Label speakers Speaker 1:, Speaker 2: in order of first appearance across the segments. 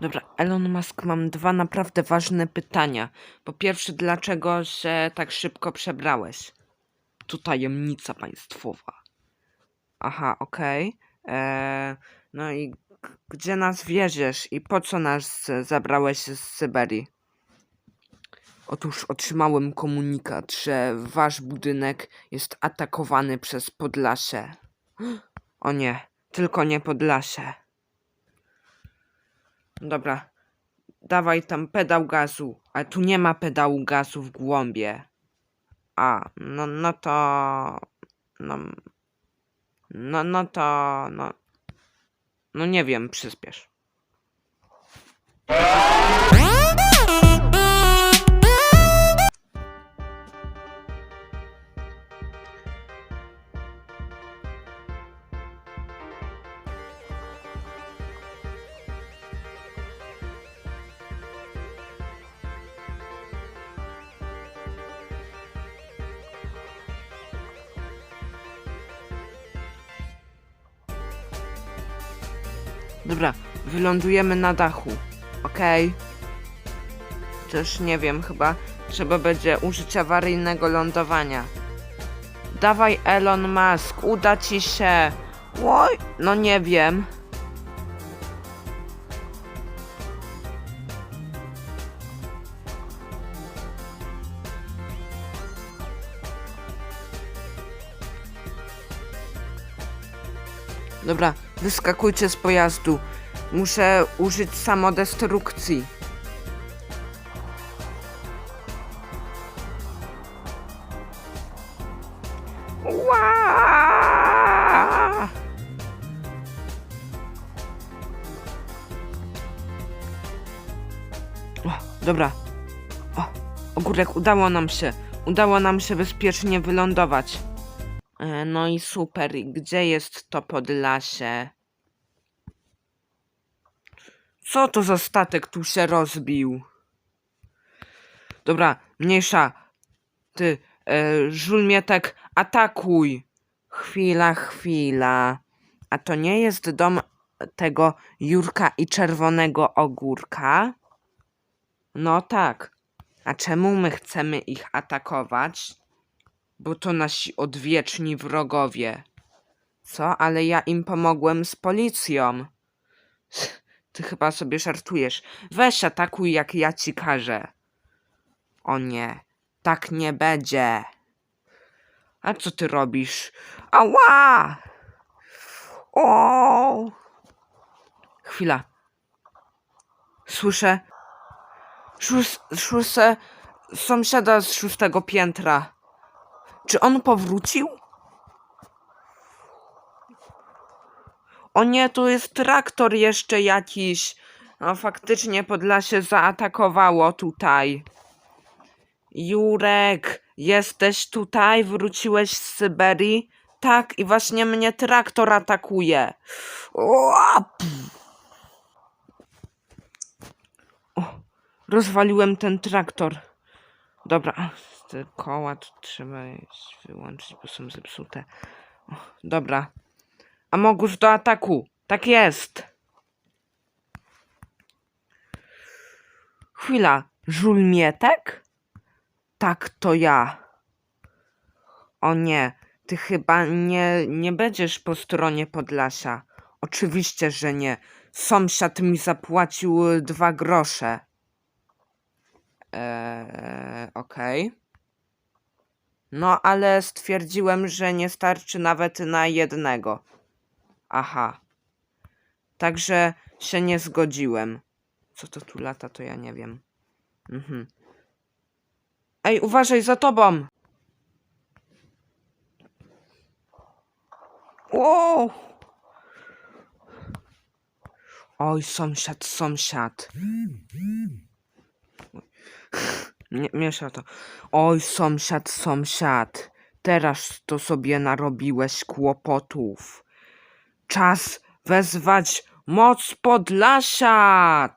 Speaker 1: Dobra, Elon Musk, mam dwa naprawdę ważne pytania. Po pierwsze, dlaczego się tak szybko przebrałeś? To tajemnica państwowa. Aha, okej. Eee, No i gdzie nas wieziesz i po co nas zabrałeś z Syberii? Otóż otrzymałem komunikat, że wasz budynek jest atakowany przez Podlasie. O nie, tylko nie Podlasie. Dobra, dawaj tam pedał gazu, ale tu nie ma pedału gazu w głąbie. A, no, no to... No, no, no to... No, no nie wiem, przyspiesz. Dobra, wylądujemy na dachu, okej? Też nie wiem, chyba trzeba będzie użyć awaryjnego lądowania. Dawaj Elon Musk, uda ci się. Oj, no nie wiem. Dobra, wyskakujcie z pojazdu. Muszę użyć samodestrukcji. Ła! O, dobra. O, ogórek, udało nam się. Udało nam się bezpiecznie wylądować. E, No i super. Gdzie jest to Podlasie? Co to za statek tu się rozbił? Dobra, mniejsza. Ty, e, żulmietek, atakuj. Chwila, chwila. A to nie jest dom tego Jurka i Czerwonego Ogórka? No tak. A czemu my chcemy ich atakować? Bo to nasi odwieczni wrogowie. Co? Ale ja im pomogłem z policją. Ty chyba sobie żartujesz. Weź atakuj, jak ja ci każę. O nie, tak nie będzie. A co ty robisz? Ała! O! Chwila. Słyszę. Szós- Słyszę sąsiada z szóstego piętra. Czy on powrócił? O nie, tu jest traktor jeszcze jakiś. No faktycznie Podlasie zaatakowało tutaj. Jurek, jesteś tutaj? Wróciłeś z Syberii? Tak, i właśnie mnie traktor atakuje. O, rozwaliłem ten traktor. Dobra, te koła tu trzeba wyłączyć, bo są zepsute. O, dobra. Amogus do ataku. Tak jest. Chwila. Żulmietek? Tak, to ja. O nie, ty chyba nie, nie będziesz po stronie Podlasia. Oczywiście, że nie. Sąsiad mi zapłacił dwa grosze. Eee, okej. No, ale stwierdziłem, że nie starczy nawet na jednego. Aha. Także się nie zgodziłem. Co to tu lata, to ja nie wiem. Mhm. Ej, uważaj za tobą! Wow! Oj, sąsiad, sąsiad. Nie, miesza to. Oj, sąsiad, sąsiad. Teraz to sobie narobiłeś kłopotów. Czas wezwać moc Podlasia!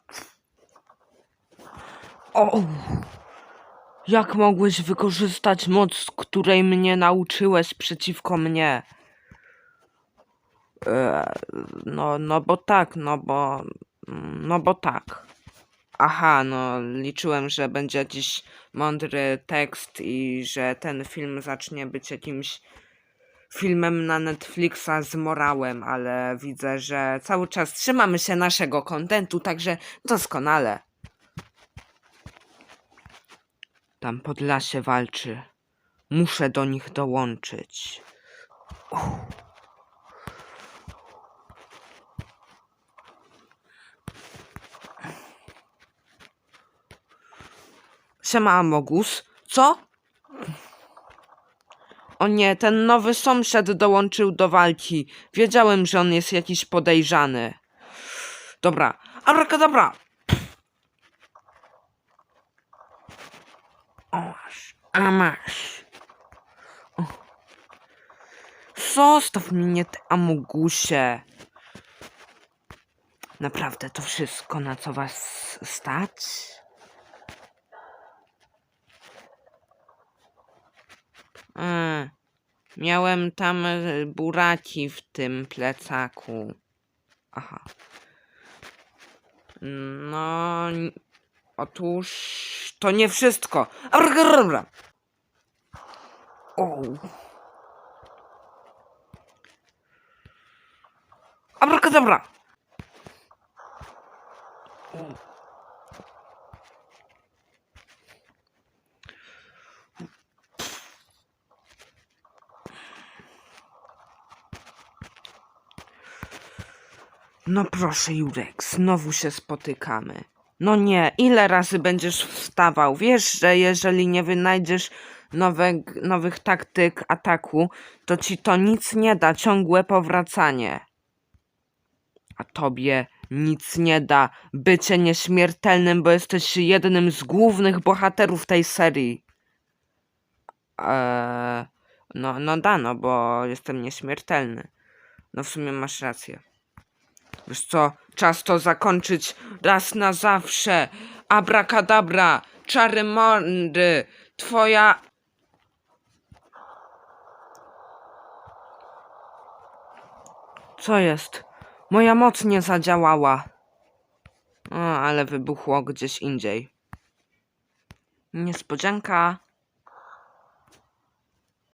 Speaker 1: O! Jak mogłeś wykorzystać moc, której mnie nauczyłeś przeciwko mnie? E, no, no bo tak, no bo No bo tak. Aha, no liczyłem, że będzie jakiś mądry tekst i że ten film zacznie być jakimś filmem na Netflixa z morałem, ale widzę, że cały czas trzymamy się naszego kontentu, także doskonale. Tam Podlasie walczy. Muszę do nich dołączyć. Siema Amogus. Co? O nie, ten nowy sąsiad dołączył do walki. Wiedziałem, że on jest jakiś podejrzany. Dobra, abrakadabra! O, a masz. O. Zostaw mnie, ty Amogusie. Naprawdę to wszystko, na co was stać? A, miałem tam e, buraki w tym plecaku. Aha. No, otóż to nie wszystko. Abracadabra. O. No proszę, Jurek, znowu się spotykamy. No nie, ile razy będziesz wstawał? Wiesz, że jeżeli nie wynajdziesz nowe, nowych taktyk ataku, to ci to nic nie da, ciągłe powracanie. A tobie nic nie da bycie nieśmiertelnym, bo jesteś jednym z głównych bohaterów tej serii. Eee, no, no da, no, bo jestem nieśmiertelny. No w sumie masz rację. Wiesz co, czas to zakończyć raz na zawsze. Abracadabra, czary mordy, twoja... Co jest? Moja moc nie zadziałała. O, ale wybuchło gdzieś indziej. Niespodzianka.